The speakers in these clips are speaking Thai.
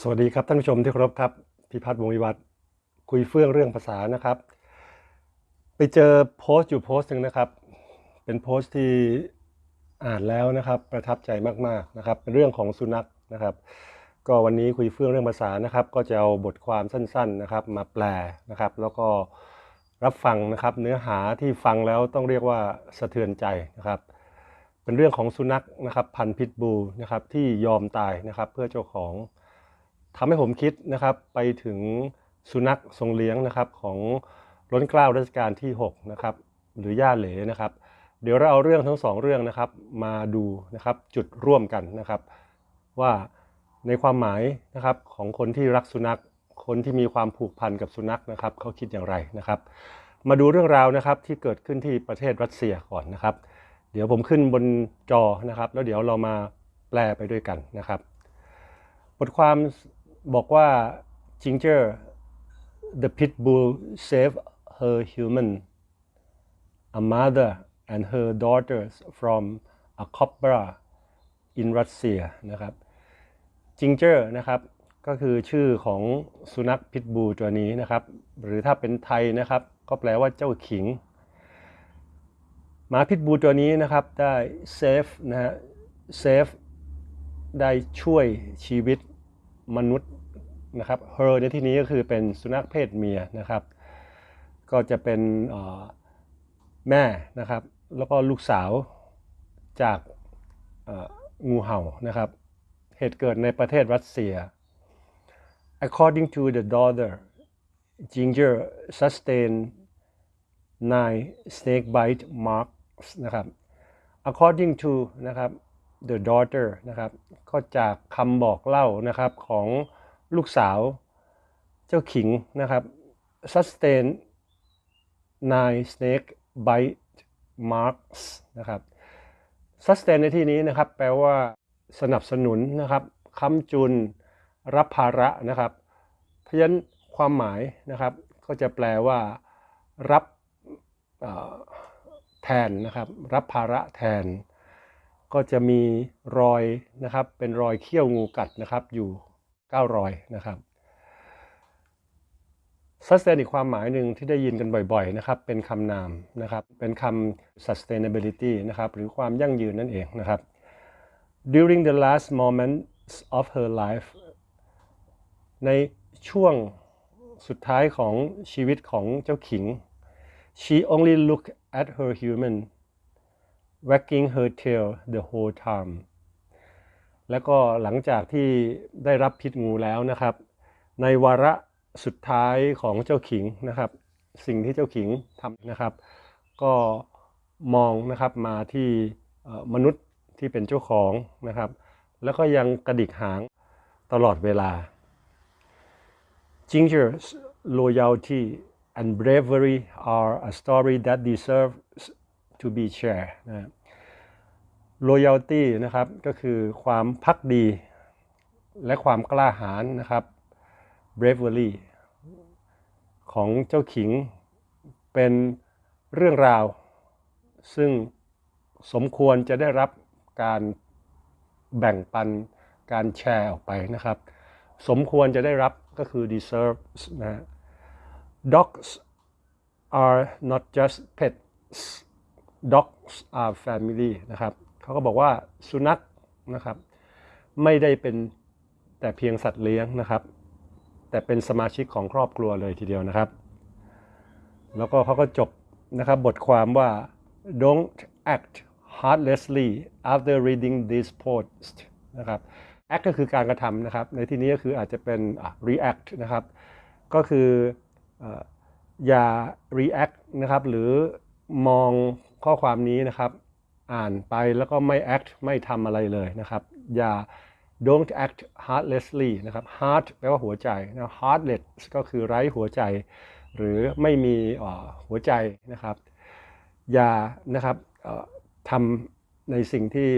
สวัสดีครับท่านผู้ชมที่เคารพครับพิพัฒน์วงวิวัฒน์คุยเฟื่องเรื่องภาษานะครับ ไปเจอโพสต์อยู่โพสต์หนึ่งนะครับ เป็นโพสต์ที่อ่านแล้วนะครับ ประทับใจมากๆนะครับเป็นเรื่องของสุนัขนะครับ ก็วันนี้คุยเฟื่องเรื่องภาษานะครับ ก็จะเอาบทความสั้นๆนะครับ มาแปลนะครับ แล้วก็รับฟังนะครับ เนื้อหาที่ฟังแล้วต้องเรียกว่าสะเทือนใจนะครับ เป็นเรื่องของสุนัขนะครับ พันธุ์พิทบูลนะครับที่ยอมตายนะครับเพื่อเจ้าของ ทำให้ผมคิดนะครับไปถึงสุนัขทรงเลี้ยงนะครับของร้นเกล้ารัชกาลที่6นะครับหรือย่าเหลนะครับ เดี๋ยวเราเอาเรื่องทั้งสองเรื่องนะครับมาดูนะครับจุดร่วมกันนะครับ ว่าในความหมายนะครับของคนที่รักสุนัข คนที่มีความผูกพันกับสุนัขนะครับเขาคิดอย่างไรนะครับ มาดูเรื่องราวนะครับที่เกิดขึ้นที่ประเทศรัสเซียก่อนนะครับ เดี๋ยวผมขึ้นบนจอนะครับ แล้วเดี๋ยวเรามาแปลไปด้วยกันนะครับ บทความ บอกว่า Ginger the pit bull saved her human a mother and her daughters from a cobra in Russia นะครับ Ginger นะครับก็คือชื่อของสุนัขพิทบูตัวนี้นะครับ หรือถ้าเป็นไทยนะครับ ก็แปลว่าเจ้าขิงหมาพิทบูตัวนี้นะครับได้เซฟนะฮะเซฟได้ช่วยชีวิต มนุษย์นะครับ her ในที่นี้ก็คือเป็นสุนัขเพศเมียนะครับ ก็จะเป็นแม่นะครับ แล้วก็ลูกสาวจากงูเห่านะครับ เหตุเกิดในประเทศรัสเซีย according to the daughter Ginger sustained nine snake bite marks นะครับ according to นะครับ the daughter นะครับ ก็จากคำบอกเล่านะครับของลูกสาวเจ้าขิงนะครับ sustain nine snake bite marks นะครับ sustain ในที่นี้นะครับ แปลว่าสนับสนุนนะครับค้ำจุน รับภาระนะครับ เพราะฉะนั้นความหมายนะครับ ก็จะแปลว่ารับแทนนะครับ รับภาระแทน ก็จะมีรอยนะครับเป็นรอยเขี้ยวงูกัดนะครับอยู่9รอยนะครับ sustain อีกความหมายหนึ่งที่ได้ยินกันบ่อยๆนะครับเป็นคำนามนะครับเป็นคำ sustainability นะครับหรือความยั่งยืนนั่นเองนะครับ during the last moments of her life ในช่วงสุดท้ายของชีวิตของเจ้าขิง she only looked at her human wagging her tail the whole time แล้วก็หลังจากที่ได้รับพิษงูแล้วนะครับ ในวาระสุดท้ายของเจ้าขิงนะครับ สิ่งที่เจ้าขิงทำนะครับ ก็มองนะครับมาที่มนุษย์ที่เป็นเจ้าของนะครับ แล้วก็ยังกระดิกหางตลอดเวลา Ginger's loyalty and bravery are a story that deserves to be shared นะ loyalty นะครับก็คือความพักดี และความกล้าหาญนะครับ bravery ของเจ้าขิงเป็นเรื่องราว ซึ่งสมควรจะได้รับการแบ่งปันการแชร์ออกไปนะครับ สมควรจะได้รับก็คือ deserve นะ dogs are not just pets dogs are family นะครับ เขาก็บอกว่าสุนัขนะครับ ไม่ได้เป็นแต่เพียงสัตว์เลี้ยงนะครับ แต่เป็นสมาชิกของครอบครัวเลยทีเดียวนะครับ แล้วก็เขาก็จบนะครับบทความว่า don't act heartlessly after reading this post นะครับ act ก็คือการกระทำนะครับ ในที่นี้ก็คืออาจจะเป็น react นะครับ ก็คืออย่า react นะครับ หรือมองข้อความนี้นะครับ อ่านไปแล้วก็ไม่ act ไม่ทำอะไรเลยนะครับ อย่า don't act heartlessly นะครับ heart แปลว่าหัวใจนะ heartless ก็คือไร้หัวใจ หรือไม่มีหัวใจนะครับ อย่านะครับทำในสิ่งที่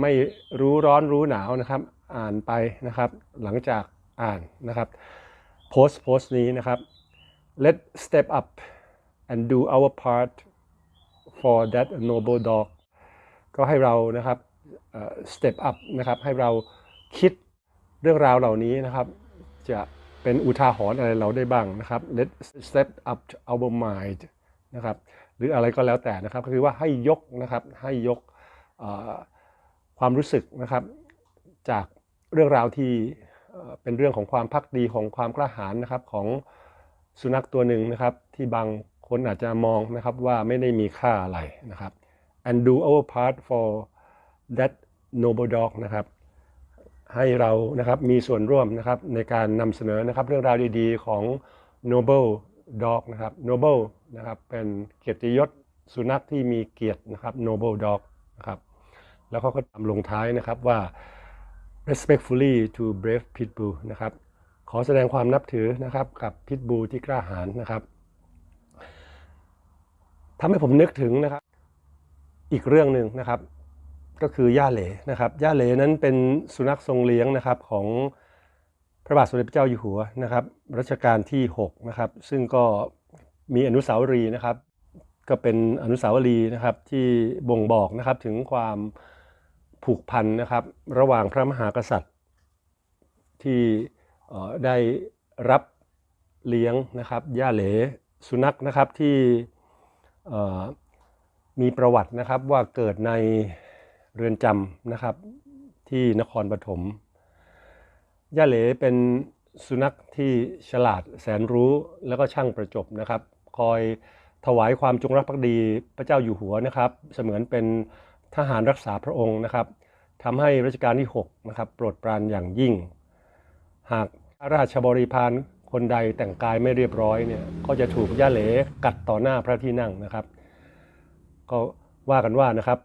ไม่รู้ร้อนรู้หนาวนะครับ อ่านไปนะครับ หลังจากอ่านนะครับโพสต์โพสต์นี้นะครับ let step up and do our part for that noble dog ก็ให้เรานะครับเอ่อ step up นะครับให้เราคิดเรื่องราวเหล่านี้นะครับ จะเป็นอุทาหรณ์อะไรเราได้บ้างนะครับ let set up our mind นะครับหรืออะไรก็แล้วแต่นะครับก็คือว่าให้ยกนะครับให้ยกความรู้สึกนะครับ จากเรื่องราวที่เอ่อเป็นเรื่องของความพักดีของความกล้าหาญนะครับของสุนัขตัวหนึ่งนะครับ ที่บางคนอาจจะมองนะครับว่าไม่ได้มีค่าอะไรนะครับ and do our part for that noble dog นะครับ ให้เรานะครับมีส่วนร่วมนะครับในการนำเสนอนะครับเรื่องราวดีๆของ Noble Dog นะครับ Noble นะครับเป็นเกียรติยศสุนัขที่มีเกียรตินะครับ Noble Dog นะครับแล้วเขาก็ทำลงท้ายนะครับว่า respectfully to brave pit bull นะครับ ขอแสดงความนับถือนะครับกับพิทบูที่กล้าหาญนะครับทำให้ผมนึกถึงนะครับ อีกเรื่องหนึ่งนะครับ ก็คือย่าเหลนะครับย่าเหลนั้นเป็นสุนัขทรงเลี้ยงนะครับของพระบาทสมเด็จพระเจ้าอยู่หัวนะครับรัชกาลที่6นะครับซึ่งก็มีอนุสาวรีย์นะครับ ก็เป็นอนุสาวรีย์นะครับที่บ่งบอกนะครับถึงความผูกพันนะครับ ระหว่างพระมหากษัตริย์ ที่ได้รับเลี้ยงนะครับย่าเหลสุนัขนะครับที่ มีประวัตินะครับว่าเกิดในเรือนจำนะครับที่นครปฐมย่าเหลเป็นสุนัขที่ฉลาดแสนรู้แล้วก็ช่างประจบนะครับ คอยถวายความจงรักภักดีพระเจ้าอยู่หัวนะครับ เสมือนเป็นทหารรักษาพระองค์นะครับทำให้รัชกาลที่6นะครับโปรดปรานอย่างยิ่ง หากราชบริพารคนใดแต่งกายไม่เรียบร้อยเนี่ยก็จะถูกย่าเหลกัดต่อหน้าพระที่นั่งนะครับ ก็ว่ากันว่านะครับ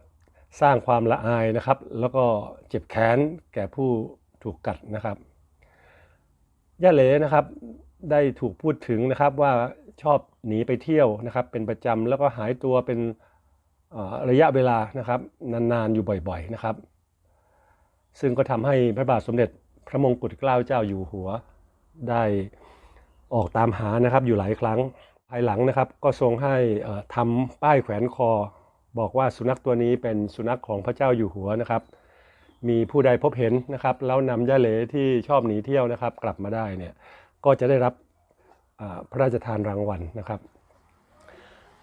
สร้างความละอายนะครับ แล้วก็เจ็บแค้นแก่ผู้ถูกกัดนะครับย่าเหลนะครับได้ถูกพูดถึงนะครับว่าชอบหนีไปเที่ยวนะครับ เป็นประจำแล้วก็หายตัวเป็นระยะเวลานะครับนานๆอยู่บ่อยๆนะครับ ซึ่งก็ทำให้พระบาทสมเด็จพระมงกุฎเกล้าเจ้าอยู่หัวได้ออกตามหานะครับอยู่หลายครั้ง ภายหลังนะครับก็ทรงให้เอ่อทำป้ายแขวนคอ บอกว่าสุนัขตัวนี้เป็นสุนัขของพระเจ้าอยู่หัวนะครับ มีผู้ใดพบเห็นนะครับแล้วนำยาเหลที่ชอบหนีเที่ยวนะครับ กลับมาได้เนี่ยก็จะได้รับพระราชทานรางวัลนะครับ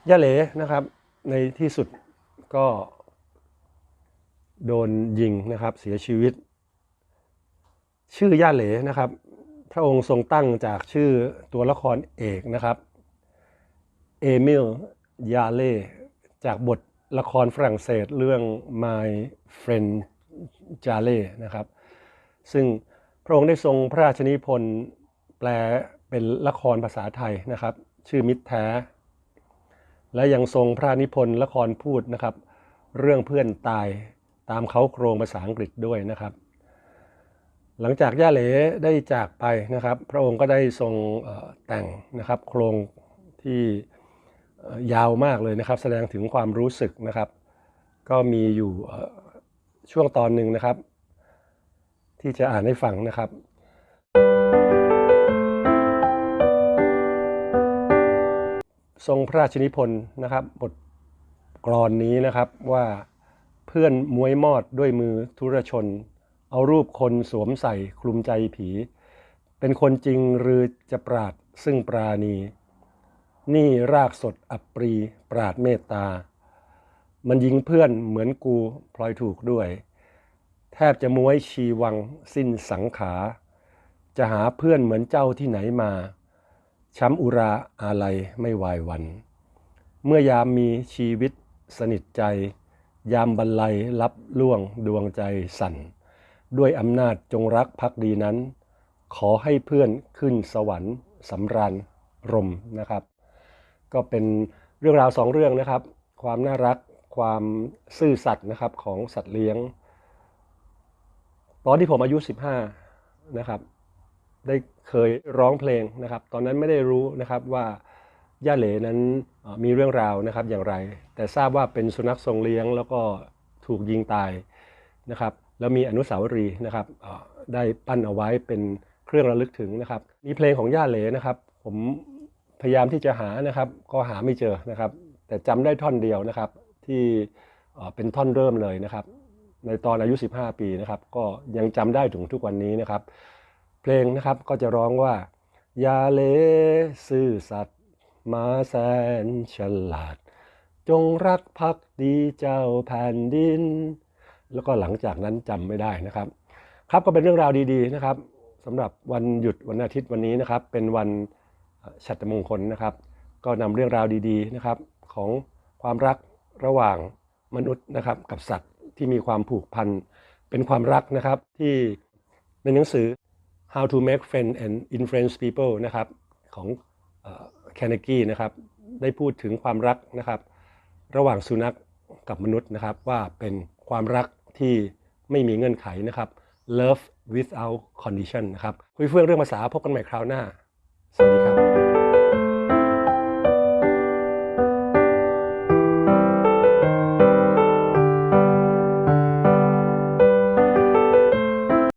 ย่าเหลนะครับในที่สุดก็โดนยิงนะครับเสียชีวิต ชื่อย่าเหลนะครับ พระองค์ทรงตั้งจากชื่อตัวละครเอกนะครับ เอมิล ยาเล่ จากบทละครฝรั่งเศสเรื่อง My Friend j a l e นะครับ ซึ่งพระองค์ได้ทรงพระราชนิพนธ์แปลเป็นละครภาษาไทยนะครับ ชื่อมิตรแท้ และยังทรงพระนิพนธ์ละครพูดนะครับ เรื่องเพื่อนตายตามเขาโครงภาษาอังกฤษด้วยนะครับ หลังจากย่าเหลได้จากไปนะครับ พระองค์ก็ได้ทรงแต่งนะครับ โครงที่ ยาวมากเลยนะครับ แสดงถึงความรู้สึกนะครับ ก็มีอยู่ช่วงตอนหนึ่งนะครับ ที่จะอ่านให้ฟังนะครับทรงพระราชนิพนธ์นะครับบทกลอนนี้นะครับว่าเพื่อนมวยมอดด้วยมือธุรชน เอารูปคนสวมใส่คลุมใจผี เป็นคนจริงหรือจะปราดซึ่งปราณี นี่รากสดอัปรีปราดเมตตา มันยิงเพื่อนเหมือนกูพลอยถูกด้วย แทบจะม้วยชีวังสิ้นสังขา จะหาเพื่อนเหมือนเจ้าที่ไหนมา ช้ำอุราอาลัยไม่วายวัน เมื่อยามมีชีวิตสนิทใจ ยามบรรลัยรับล่วงดวงใจสั่น ด้วยอำนาจจงรักภักดีนั้น ขอให้เพื่อนขึ้นสวรรค์สำราญรมนะครับ ก็เป็นเรื่องราวสองเรื่องนะครับ ความน่ารักความซื่อสัตย์นะครับของสัตว์เลี้ยง ตอนที่ผมอายุ 15 นะครับ ได้เคยร้องเพลงนะครับ ตอนนั้นไม่ได้รู้นะครับว่าย่าเหลนั้นมีเรื่องราวนะครับอย่างไร แต่ทราบว่าเป็นสุนัขทรงเลี้ยง แล้วก็ถูกยิงตายนะครับ แล้วมีอนุสาวรีย์นะครับได้ปั้นเอาไว้เป็นเครื่องระลึกถึงนะครับ มีเพลงของย่าเหลนะครับ ผม พยายามที่จะหานะครับ ก็หาไม่เจอนะครับ แต่จำได้ท่อนเดียวนะครับ ที่เป็นท่อนเริ่มเลยนะครับ ในตอนอายุ 15 ปีนะครับ ก็ยังจำได้ถึงทุกวันนี้นะครับ เพลงนะครับก็จะร้องว่ายาเลซื่อสัตย์มาแสนฉลาด จงรักภักดีเจ้าแผ่นดิน แล้วก็หลังจากนั้นจำไม่ได้นะครับ ครับก็เป็นเรื่องราวดีๆนะครับสำหรับวันหยุดวันอาทิตย์วันนี้นะครับ เป็นวัน ฉัตรมงคลนะครับ ก็นำเรื่องราวดีๆนะครับของความรักระหว่างมนุษย์นะครับกับสัตว์ที่มีความผูกพันเป็นความรักนะครับที่ในหนังสือ How to Make Friends and Influence People นะครับของแคนเนกี้นะครับได้พูดถึงความรักนะครับ ระหว่างสุนัขกับมนุษย์นะครับ ว่าเป็นความรักที่ไม่มีเงื่อนไขนะครับ love without condition นะครับคุยเฟื่องเรื่องภาษาพบกันใหม่คราวหน้า สวัสดีครับ